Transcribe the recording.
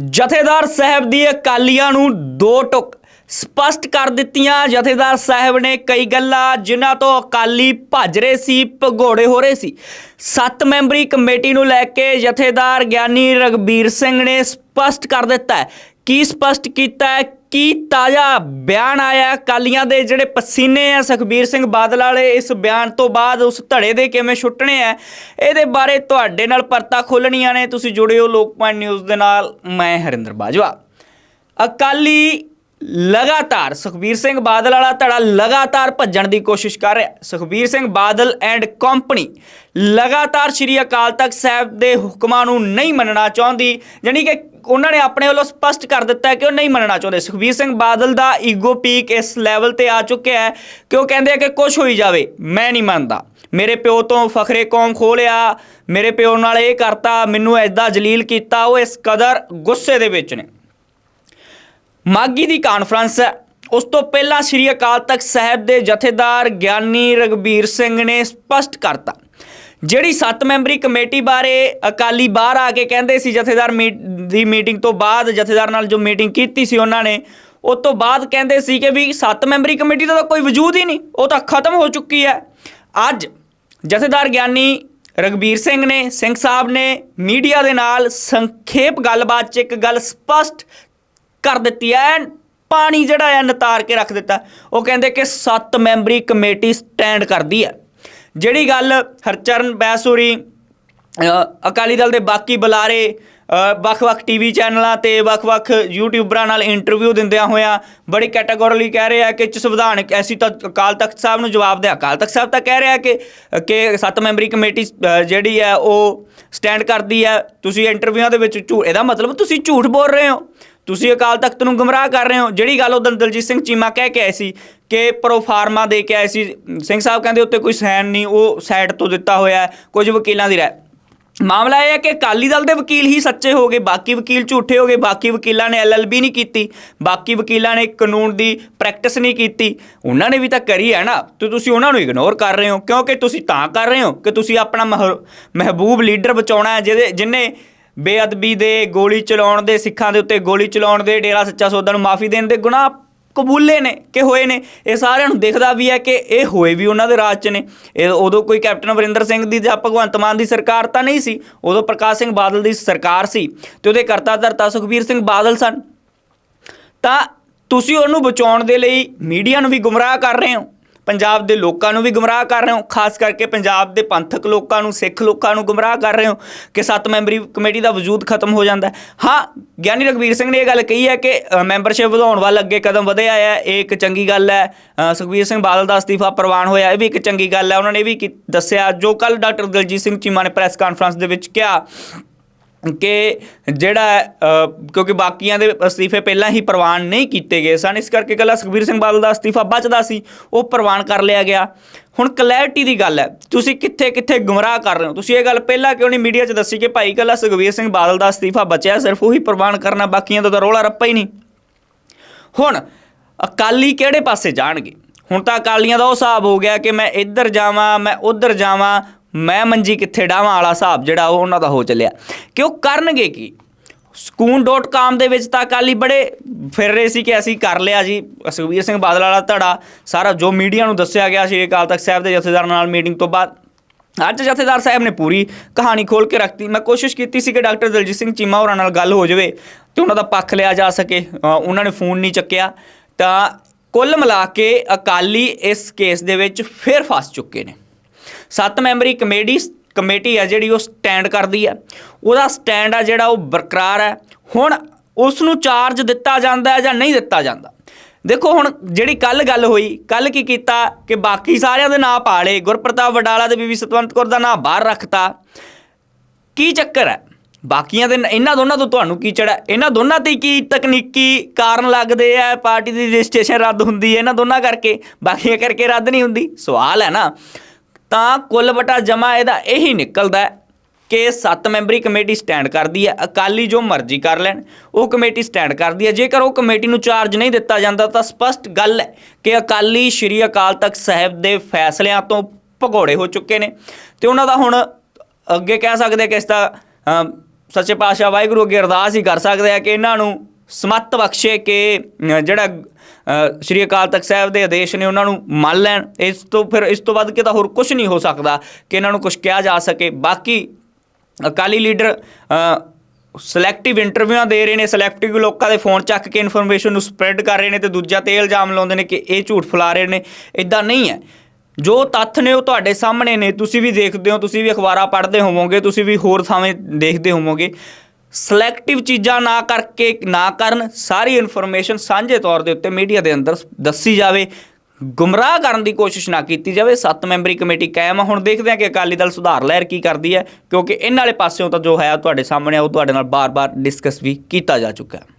ਜਥੇਦਾਰ ਸਾਹਿਬ ਦੀ ਅਕਾਲੀਆਂ ਨੂੰ ਦੋ ਟੁਕ ਸਪਸ਼ਟ ਕਰ ਦਿੱਤੀਆਂ। ਜਥੇਦਾਰ ਸਾਹਿਬ ਨੇ ਕਈ ਗੱਲਾਂ ਜਿਨ੍ਹਾਂ ਤੋਂ ਅਕਾਲੀ ਭੱਜ ਰਹੇ ਸੀ, ਭਗੌੜੇ ਹੋ ਰਹੇ ਸੀ। ਸੱਤ ਮੈਂਬਰੀ ਕਮੇਟੀ ਨੂੰ ਲੈ ਕੇ ਜਥੇਦਾਰ ਗਿਆਨੀ ਰਗਬੀਰ ਸਿੰਘ ਨੇ ਸਪਸ਼ਟ ਕਰ ਦਿੱਤਾ ਕੀ ਸਪਸ਼ਟ ਕੀਤਾ ਕੀ ਤਾਜ਼ਾ ਬਿਆਨ ਆਇਆ? ਅਕਾਲੀਆਂ ਦੇ ਜਿਹੜੇ ਪਸੀਨੇ ਆ ਸੁਖਬੀਰ ਸਿੰਘ ਬਾਦਲ ਵਾਲੇ, ਇਸ ਬਿਆਨ ਤੋਂ ਬਾਅਦ ਉਸ ਧੜੇ ਦੇ ਕਿਵੇਂ ਛੁੱਟਣੇ ਆ? ਇਹਦੇ ਬਾਰੇ ਤੁਹਾਡੇ ਨਾਲ ਪਰਤਾ ਖੋਲਣੀਆਂ ਨੇ। ਤੁਸੀਂ ਜੁੜਿਓ ਲੋਕਪਾਲ ਨਿਊਜ਼ ਦੇ ਨਾਲ। ਮੈਂ ਹਰਿੰਦਰ ਬਾਜਵਾ। ਅਕਾਲੀ ਲਗਾਤਾਰ ਸੁਖਬੀਰ ਸਿੰਘ ਬਾਦਲ ਵਾਲਾ ਧੜਾ ਲਗਾਤਾਰ ਭੱਜਣ ਦੀ ਕੋਸ਼ਿਸ਼ ਕਰ ਰਿਹਾ। ਸੁਖਬੀਰ ਸਿੰਘ ਬਾਦਲ ਐਂਡ ਕੰਪਨੀ ਲਗਾਤਾਰ ਸ਼੍ਰੀ ਅਕਾਲ ਤਖਤ ਸਾਹਿਬ ਦੇ ਹੁਕਮਾਂ ਨੂੰ ਨਹੀਂ ਮੰਨਣਾ ਚਾਹੁੰਦੀ, ਜਾਣੀ ਕਿ ਉਹਨਾਂ ਨੇ ਆਪਣੇ ਵੱਲੋਂ ਸਪਸ਼ਟ ਕਰ ਦਿੱਤਾ ਕਿ ਉਹ ਨਹੀਂ ਮੰਨਣਾ ਚਾਹੁੰਦੇ। ਸੁਖਬੀਰ ਸਿੰਘ ਬਾਦਲ ਦਾ ਈਗੋ ਪੀਕ ਇਸ ਲੈਵਲ ਤੇ ਆ ਚੁੱਕਿਆ ਹੈ ਕਿ ਉਹ ਕਹਿੰਦੇ ਆ ਕਿ ਕੁਝ ਹੋਈ ਜਾਵੇ, ਮੈਂ ਨਹੀਂ ਮੰਨਦਾ। ਮੇਰੇ ਪਿਓ ਤੋਂ ਫਖਰੇ ਕੌਮ ਖੋਲਿਆ ਮੇਰੇ ਪਿਓ ਨਾਲ ਇਹ ਕਰਤਾ, ਮੈਨੂੰ ਐਦਾਂ ਜਲੀਲ ਕੀਤਾ, ਉਹ ਇਸ ਕਦਰ ਗੁੱਸੇ ਦੇ ਵਿੱਚ ਨੇ। ਮਾਗੀ ਦੀ ਕਾਨਫਰੰਸ ਹੈ। ਉਸ ਤੋਂ ਪਹਿਲਾਂ ਸ੍ਰੀ ਅਕਾਲ ਤਖਤ ਸਾਹਿਬ ਦੇ ਜਥੇਦਾਰ ਗਿਆਨੀ ਰਗਬੀਰ ਸਿੰਘ ਨੇ ਸਪਸ਼ਟ ਕਰਤਾ, ਜਿਹੜੀ 7 ਮੈਂਬਰੀ ਕਮੇਟੀ ਬਾਰੇ ਅਕਾਲੀ ਬਾਹਰ ਆ ਕੇ ਕਹਿੰਦੇ ਸੀ, ਜਥੇਦਾਰ ਮੀ- ਦੀ ਮੀਟਿੰਗ ਤੋਂ ਬਾਅਦ ਜਥੇਦਾਰ ਨਾਲ ਜੋ ਮੀਟਿੰਗ ਕੀਤੀ ਸੀ ਉਹਨਾਂ ਨੇ ਉਸ ਤੋਂ ਬਾਅਦ ਕਹਿੰਦੇ ਸੀ ਕਿ ਵੀ 7 ਮੈਂਬਰੀ ਕਮੇਟੀ ਦਾ ਤਾਂ ਕੋਈ ਵਜੂਦ ਹੀ ਨਹੀਂ, ਉਹ ਤਾਂ ਖਤਮ ਹੋ ਚੁੱਕੀ ਹੈ। ਅੱਜ ਜਥੇਦਾਰ ਗਿਆਨੀ ਰਗਬੀਰ ਸਿੰਘ ਨੇ, ਸਿੰਘ ਸਾਹਿਬ ਨੇ ਮੀਡੀਆ ਦੇ ਨਾਲ ਸੰਖੇਪ ਗੱਲਬਾਤ 'ਚ ਇੱਕ ਗੱਲ ਸਪਸ਼ਟ ਕਰ ਦਿੱਤੀ ਐ ਪਾਣੀ ਜਿਹੜਾ ਹੈ ਨਤਾਰ ਕੇ ਰੱਖ ਦਿੱਤਾ। ਉਹ ਕਹਿੰਦੇ ਕਿ 7 ਮੈਂਬਰੀ ਕਮੇਟੀ ਸਟੈਂਡ ਕਰਦੀ ਹੈ ਜਿਹੜੀ ਗੱਲ ਹਰਚਰਨ ਬੈਸੂਰੀ ਅ, ਅਕਾਲੀ ਦਲ ਦੇ ਬਾਕੀ ਬੁਲਾਰੇ ਵੱਖ-ਵੱਖ ਟੀਵੀ ਚੈਨਲਾਂ ਤੇ ਵੱਖ-ਵੱਖ ਯੂਟਿਊਬਰਾਂ ਨਾਲ ਇੰਟਰਵਿਊ ਦਿੰਦਿਆਂ ਹੋਇਆਂ ਬੜੀ ਕੈਟਾਗੋਰੀਲੀ ਕਹਿ ਰਹੇ ਆ ਕਿ ਚ ਸੰਵਿਧਾਨਕ, ਐਸੀ ਤਾਂ ਅਕਾਲ ਤਖਤ ਸਾਹਿਬ ਨੂੰ ਜਵਾਬ ਦੇ ਅਕਾਲ ਤਖਤ ਸਾਹਿਬ ਤਾਂ ਕਹਿ ਰਿਹਾ ਕਿ ਕਿ ਸੱਤ ਮੈਂਬਰੀ ਕਮੇਟੀ ਜਿਹੜੀ ਹੈ ਉਹ ਸਟੈਂਡ ਕਰਦੀ ਹੈ। ਤੁਸੀਂ ਇੰਟਰਵਿਊਆਂ ਦੇ ਵਿੱਚ ਝੂਠ ਇਹਦਾ ਮਤਲਬ ਤੁਸੀਂ ਝੂਠ ਬੋਲ ਰਹੇ ਹੋ। ਤੁਸੀਂ ਅਕਾਲ ਤਖਤ ਨੂੰ ਗੁੰਮਰਾਹ ਕਰ ਰਹੇ ਹੋ। ਜਿਹੜੀ ਗੱਲ ਉਦੋਂ ਦਲਜੀਤ ਸਿੰਘ ਚੀਮਾ ਕਹਿ ਕੇ ਆਏ ਸੀ ਕਿ ਪ੍ਰੋਫਾਰਮਾ ਦੇ ਕੇ ਆਏ ਸੀ। ਸਿੰਘ ਸਾਹਿਬ ਕਹਿੰਦੇ ਉੱਤੇ ਕੋਈ ਸਾਈਨ ਨਹੀਂ, ਉਹ ਸਾਈਡ ਤੋਂ ਦਿੱਤਾ ਹੋਇਆ ਕੁਝ ਵਕੀਲਾਂ ਦੀ ਰਾਏ। ਮਾਮਲਾ ਇਹ ਹੈ ਕਿ ਅਕਾਲੀ ਦਲ ਦੇ ਵਕੀਲ ਹੀ ਸੱਚੇ ਹੋ ਗਏ, ਬਾਕੀ ਵਕੀਲ ਝੂਠੇ ਹੋ ਗਏ, ਬਾਕੀ ਵਕੀਲਾਂ ਨੇ ਐਲਐਲਬੀ ਨਹੀਂ ਕੀਤੀ, ਬਾਕੀ ਵਕੀਲਾਂ ਨੇ ਕਾਨੂੰਨ ਦੀ ਪ੍ਰੈਕਟਿਸ ਨਹੀਂ ਕੀਤੀ। ਉਹਨਾਂ ਨੇ ਵੀ ਤਾਂ ਕਰੀ ਹੈ ਨਾ, ਤੇ ਤੁਸੀਂ ਉਹਨਾਂ ਨੂੰ ਇਗਨੋਰ ਕਰ ਰਹੇ ਹੋ, ਕਿਉਂਕਿ ਤੁਸੀਂ ਤਾਂ ਕਰ ਰਹੇ ਹੋ ਕਿ ਤੁਸੀਂ ਆਪਣਾ ਮਹ- ਮਹਿਬੂਬ ਲੀਡਰ ਬਚਾਉਣਾ ਹੈ, ਜਿਹਦੇ ਜਿਨੇ ਬੇਅਦਬੀ ਦੇ ਗੋਲੀ ਚਲਾਉਣ ਦੇ ਸਿੱਖਾਂ ਦੇ ਉੱਤੇ ਗੋਲੀ ਚਲਾਉਣ ਦੇ ਡੇਰਾ ਸੱਚਾ ਸੌਦਾ ਨੂੰ ਮਾਫੀ ਦੇਣ ਦੇ ਗੁਨਾਹ ਕਬੂਲੇ ਨੇ ਕਿ ਹੋਏ ਨੇ। ਇਹ ਸਾਰਿਆਂ ਨੂੰ ਦਿਖਦਾ ਵੀ ਹੈ ਕਿ ਇਹ ਹੋਏ ਵੀ ਉਹਨਾਂ ਦੇ ਰਾਜ 'ਚ ਨੇ। ਇਹ ਉਦੋਂ ਕੋਈ ਕੈਪਟਨ ਅਮਰਿੰਦਰ ਸਿੰਘ ਦੀ ਜਾਂ ਭਗਵੰਤ ਮਾਨ ਦੀ ਸਰਕਾਰ ਤਾਂ ਨਹੀਂ ਸੀ, ਉਦੋਂ ਪ੍ਰਕਾਸ਼ ਸਿੰਘ ਬਾਦਲ ਦੀ ਸਰਕਾਰ ਸੀ ਤੇ ਉਹਦੇ ਕਰਤਾ ਧਰਤਾ ਸੁਖਬੀਰ ਸਿੰਘ ਬਾਦਲ ਸਨ। ਤਾਂ ਤੁਸੀਂ ਉਹਨੂੰ ਬਚਾਉਣ ਦੇ ਲਈ ਮੀਡੀਆ ਨੂੰ ਵੀ ਗੁੰਮਰਾਹ ਕਰ ਰਹੇ ਹੋ। ਪੰਜਾਬ ਦੇ ਲੋਕਾਂ ਨੂੰ ਵੀ ਗੁੰਮਰਾਹ ਕਰ ਰਹੇ ਹੋ, ਖਾਸ ਕਰਕੇ ਪੰਜਾਬ ਦੇ ਪੰਥਕ ਲੋਕਾਂ ਨੂੰ, ਸਿੱਖ ਲੋਕਾਂ ਨੂੰ ਗੁੰਮਰਾਹ ਕਰ ਰਹੇ ਹੋ ਕਿ ਸੱਤ ਮੈਂਬਰੀ ਕਮੇਟੀ ਦਾ ਵਜੂਦ ਖਤਮ ਹੋ ਜਾਂਦਾ ਹਾਂ। ਗਿਆਨੀ ਰਗਵੀਰ ਸਿੰਘ ਨੇ ਇਹ ਗੱਲ ਕਹੀ ਹੈ ਕਿ ਮੈਂਬਰਸ਼ਿਪ ਵਧਾਉਣ ਵੱਲ ਅੱਗੇ ਕਦਮ ਵਧਿਆ ਹੈ, ਇਹ ਇੱਕ ਚੰਗੀ ਗੱਲ ਹੈ। ਸੁਖਬੀਰ ਸਿੰਘ ਬਾਦਲ ਦਾ ਅਸਤੀਫਾ ਪ੍ਰਵਾਨ ਹੋਇਆ, ਇਹ ਵੀ ਇੱਕ ਚੰਗੀ ਗੱਲ ਹੈ। ਉਹਨਾਂ ਨੇ ਇਹ ਵੀ ਕੀ- ਦੱਸਿਆ, ਜੋ ਕੱਲ ਡਾਕਟਰ ਦਲਜੀਤ ਸਿੰਘ ਚੀਮਾ ਨੇ ਪ੍ਰੈਸ ਕਾਨਫਰੰਸ ਦੇ ਵਿੱਚ ਕਿਹਾ ਕਿ ਜਿਹੜਾ ਕਿਉਂਕਿ ਬਾਕੀਆਂ ਦੇ ਅਸਤੀਫੇ ਪਹਿਲਾਂ ਹੀ ਪ੍ਰਵਾਨ ਨਹੀਂ ਕੀਤੇ ਗਏ ਸਨ, ਇਸ ਕਰਕੇ ਕੱਲਾ ਸੁਖਬੀਰ ਸਿੰਘ ਬਾਦਲ ਦਾ ਅਸਤੀਫਾ ਬਚਦਾ ਸੀ, ਉਹ ਪ੍ਰਵਾਨ ਕਰ ਲਿਆ ਗਿਆ। ਹੁਣ ਕਲੈਰਿਟੀ ਦੀ ਗੱਲ ਹੈ, ਤੁਸੀਂ ਕਿੱਥੇ ਕਿੱਥੇ ਗੁੰਮਰਾਹ ਕਰ ਰਹੇ ਹੋ? ਤੁਸੀਂ ਇਹ ਗੱਲ ਪਹਿਲਾਂ ਕਿਉਂ ਨਹੀਂ ਮੀਡੀਆ 'ਚ ਦੱਸੀ ਕਿ ਭਾਈ ਕੱਲਾ ਸੁਖਬੀਰ ਸਿੰਘ ਬਾਦਲ ਦਾ ਅਸਤੀਫਾ ਬਚਿਆ, ਸਿਰਫ ਉਹੀ ਪ੍ਰਵਾਨ ਕਰਨਾ, ਬਾਕੀਆਂ ਦਾ ਤਾਂ ਰੋਲਾ ਰੱਪਾ ਹੀ ਨਹੀਂ। ਹੁਣ, ਅਕਾਲੀ ਕਿਹੜੇ ਪਾਸੇ ਜਾਣਗੇ? ਹੁਣ ਤਾਂ ਅਕਾਲੀਆਂ ਦਾ ਉਹ ਹਿਸਾਬ ਹੋ ਗਿਆ ਕਿ ਮੈਂ ਇੱਧਰ ਜਾਵਾਂ, ਮੈਂ ਉੱਧਰ ਜਾਵਾਂ ਮੈਂ ਮੰਜੀ ਕਿੱਥੇ ਡਾਵਾਂ ਵਾਲਾ ਹਿਸਾਬ ਜਿਹੜਾ ਉਹ ਉਹਨਾਂ ਦਾ ਹੋ ਚੱਲਿਆ। ਕਿ ਉਹ ਕਰਨਗੇ ਕੀ? ਸਕੂਨ.com ਦੇ ਵਿੱਚ ਤਾਂ ਅਕਾਲੀ ਬੜੇ ਫਿਰ ਰਹੇ ਸੀ ਕਿ ਅਸੀਂ ਕਰ ਲਿਆ ਜੀ। ਸੁਖਬੀਰ ਸਿੰਘ ਬਾਦਲ ਵਾਲਾ ਧੜਾ, ਸਾਰਾ ਜੋ ਮੀਡੀਆ ਨੂੰ ਦੱਸਿਆ ਗਿਆ ਸੀ, ਅਕਾਲ ਤਖਤ ਸਾਹਿਬ ਦੇ ਜਥੇਦਾਰ ਨਾਲ ਮੀਟਿੰਗ ਤੋਂ ਬਾਅਦ। ਅੱਜ ਜਥੇਦਾਰ ਸਾਹਿਬ ਨੇ ਪੂਰੀ ਕਹਾਣੀ ਖੋਲ ਕੇ ਰੱਖਤੀ। ਮੈਂ ਕੋਸ਼ਿਸ਼ ਕੀਤੀ ਸੀ ਕਿ ਡਾਕਟਰ ਦਲਜੀਤ ਸਿੰਘ ਚੀਮਾ ਹੋਰਾਂ ਨਾਲ ਗੱਲ ਹੋ ਜਾਵੇ ਤੇ ਉਹਨਾਂ ਦਾ ਪੱਖ ਲਿਆ ਜਾ ਸਕੇ। ਉਹਨਾਂ ਨੇ ਫੋਨ ਨਹੀਂ ਚੱਕਿਆ। ਤਾਂ ਕੁੱਲ ਮਿਲਾ ਕੇ ਅਕਾਲੀ ਇਸ ਕੇਸ ਦੇ ਵਿੱਚ ਫਿਰ ਫਸ ਚੁੱਕੇ ਨੇ। ਸੱਤ ਮੈਂਬਰੀ ਕਮੇਟੀ ਕਮੇਟੀ ਹੈ ਜਿਹੜੀ ਉਹ ਸਟੈਂਡ ਕਰਦੀ ਹੈ ਉਹਦਾ ਸਟੈਂਡ ਆ ਜਿਹੜਾ ਉਹ ਬਰਕਰਾਰ ਹੈ ਹੁਣ ਉਸ ਨੂੰ ਚਾਰਜ ਦਿੱਤਾ ਜਾਂਦਾ ਹੈ ਜਾਂ ਨਹੀਂ ਦਿੱਤਾ ਜਾਂਦਾ? ਦੇਖੋ ਹੁਣ ਜਿਹੜੀ ਕੱਲ ਗੱਲ ਹੋਈ ਕੱਲ ਕੀ ਕੀਤਾ ਕਿ ਬਾਕੀ ਸਾਰਿਆਂ ਦੇ ਨਾਂ ਪਾ ਲਏ। ਗੁਰਪ੍ਰਤਾਪ ਵਡਾਲਾ ਤੇ ਬੀਬੀ ਸਤਵੰਤ ਕੌਰ ਦਾ ਨਾਂ ਬਾਹਰ ਰੱਖਤਾ। ਕੀ ਚੱਕਰ ਹੈ ਬਾਕੀਆਂ ਦੇ ਇਹਨਾਂ ਦੋਨਾਂ ਤੋਂ ਤੁਹਾਨੂੰ ਕੀ ਚੜਾ ਇਹਨਾਂ ਦੋਨਾਂ ਤੇ ਕੀ ਤਕਨੀਕੀ ਕਾਰਨ ਲੱਗਦੇ ਆ? ਪਾਰਟੀ ਦੀ ਰਜਿਸਟ੍ਰੇਸ਼ਨ ਰੱਦ ਹੁੰਦੀ ਹੈ ਇਹਨਾਂ ਦੋਨਾਂ ਕਰਕੇ। ਬਾਕੀਆਂ ਕਰਕੇ ਰੱਦ ਨਹੀਂ ਹੁੰਦੀ। ਸਵਾਲ ਹੈ ਨਾ। ਤਾਂ ਕੁੱਲ ਵਟਾ ਜਮਾ ਇਹਦਾ ਇਹੀ ਨਿਕਲਦਾ ਹੈ ਕਿ ਸੱਤ ਮੈਂਬਰੀ ਕਮੇਟੀ ਸਟੈਂਡ ਕਰਦੀ ਹੈ, ਅਕਾਲੀ ਜੋ ਮਰਜ਼ੀ ਕਰ ਲੈਣ, ਉਹ ਕਮੇਟੀ ਸਟੈਂਡ ਕਰਦੀ ਹੈ। ਜੇਕਰ ਉਹ ਕਮੇਟੀ ਨੂੰ ਚਾਰਜ ਨਹੀਂ ਦਿੱਤਾ ਜਾਂਦਾ, ਤਾਂ ਸਪਸ਼ਟ ਗੱਲ ਹੈ ਕਿ ਅਕਾਲੀ ਸ਼੍ਰੀ ਅਕਾਲ ਤਖਤ ਸਾਹਿਬ ਦੇ ਫੈਸਲਿਆਂ ਤੋਂ ਭਗੌੜੇ ਹੋ ਚੁੱਕੇ ਨੇ। ਤੇ ਉਹਨਾਂ ਦਾ ਹੁਣ ਅੱਗੇ ਕਹਿ ਸਕਦੇ ਕਿ ਇਸ ਦਾ ਸੱਚੇ ਪਾਤਸ਼ਾਹ ਵਾਹਿਗੁਰੂ ਅੱਗੇ ਅਰਦਾਸ ਹੀ ਕਰ ਸਕਦੇ ਆ ਕਿ ਇਹਨਾਂ ਨੂੰ ਸਮੱਤ ਬਖਸ਼ੇ ਕਿ ਜਿਹੜਾ ਸ਼੍ਰੀ ਅਕਾਲ ਤਖਤ ਸਾਹਿਬ ਦੇ ਆਦੇਸ਼ ਨੇ ਉਹਨਾਂ ਨੂੰ ਮੰਨ ਲੈਣ। ਇਸ ਤੋਂ ਫਿਰ, ਇਸ ਤੋਂ ਵੱਧ ਕੇ ਤਾਂ ਹੋਰ ਕੁਝ ਨਹੀਂ ਹੋ ਸਕਦਾ ਕਿ ਇਹਨਾਂ ਨੂੰ ਕੁਝ ਕਿਹਾ ਜਾ ਸਕੇ। ਬਾਕੀ ਅਕਾਲੀ ਲੀਡਰ ਸਿਲੈਕਟਿਵ ਇੰਟਰਵਿਊਆਂ ਦੇ ਰਹੇ ਨੇ। ਸਿਲੈਕਟਿਵ ਲੋਕਾਂ ਦੇ ਫੋਨ ਚੱਕ ਕੇ ਇਨਫੋਰਮੇਸ਼ਨ ਨੂੰ ਸਪਰੈਡ ਕਰ ਰਹੇ ਨੇ ਤੇ ਦੂਜਾ ਤੇ ਇਲਜ਼ਾਮ ਲਾਉਂਦੇ ਨੇ ਕਿ ਇਹ ਝੂਠ ਫੈਲਾ ਰਹੇ ਨੇ। ਇਦਾਂ ਨਹੀਂ ਹੈ। ਜੋ ਤੱਥ ਨੇ ਉਹ ਤੁਹਾਡੇ ਸਾਹਮਣੇ ਨੇ। ਤੁਸੀਂ ਵੀ ਦੇਖਦੇ ਹੋ, ਤੁਸੀਂ ਵੀ ਅਖਬਾਰਾਂ ਪੜ੍ਹਦੇ ਹੋਵੋਗੇ, ਤੁਸੀਂ ਵੀ ਹੋਰ ਥਾਵੇਂ ਦੇਖਦੇ ਹੋਵੋਗੇ। ਸਿਲੈਕਟਿਵ ਚੀਜ਼ਾਂ ਨਾ ਕਰਕੇ ਨਾ ਕਰਨ ਸਾਰੀ ਇਨਫੋਰਮੇਸ਼ਨ ਸਾਂਝੇ ਤੌਰ ਦੇ ਉੱਤੇ ਮੀਡੀਆ ਦੇ ਅੰਦਰ ਦੱਸੀ ਜਾਵੇ ਗੁੰਮਰਾਹ ਕਰਨ ਦੀ ਕੋਸ਼ਿਸ਼ ਨਾ ਕੀਤੀ ਜਾਵੇ। ਸੱਤ ਮੈਂਬਰੀ ਕਮੇਟੀ ਕਾਇਮ ਆ। ਹੁਣ ਦੇਖਦੇ ਹਾਂ ਕਿ ਅਕਾਲੀ ਦਲ ਸੁਧਾਰ ਲਹਿਰ ਕੀ ਕਰਦੀ ਹੈ ਕਿਉਂਕਿ ਇਹਨਾਂ ਵਾਲੇ ਪਾਸਿਓਂ ਤਾਂ ਜੋ ਹੈ ਤੁਹਾਡੇ ਸਾਹਮਣੇ ਆ, ਉਹ ਤੁਹਾਡੇ ਨਾਲ ਬਾਰ-ਬਾਰ ਡਿਸਕਸ ਵੀ ਕੀਤਾ ਜਾ ਚੁੱਕਾ ਹੈ।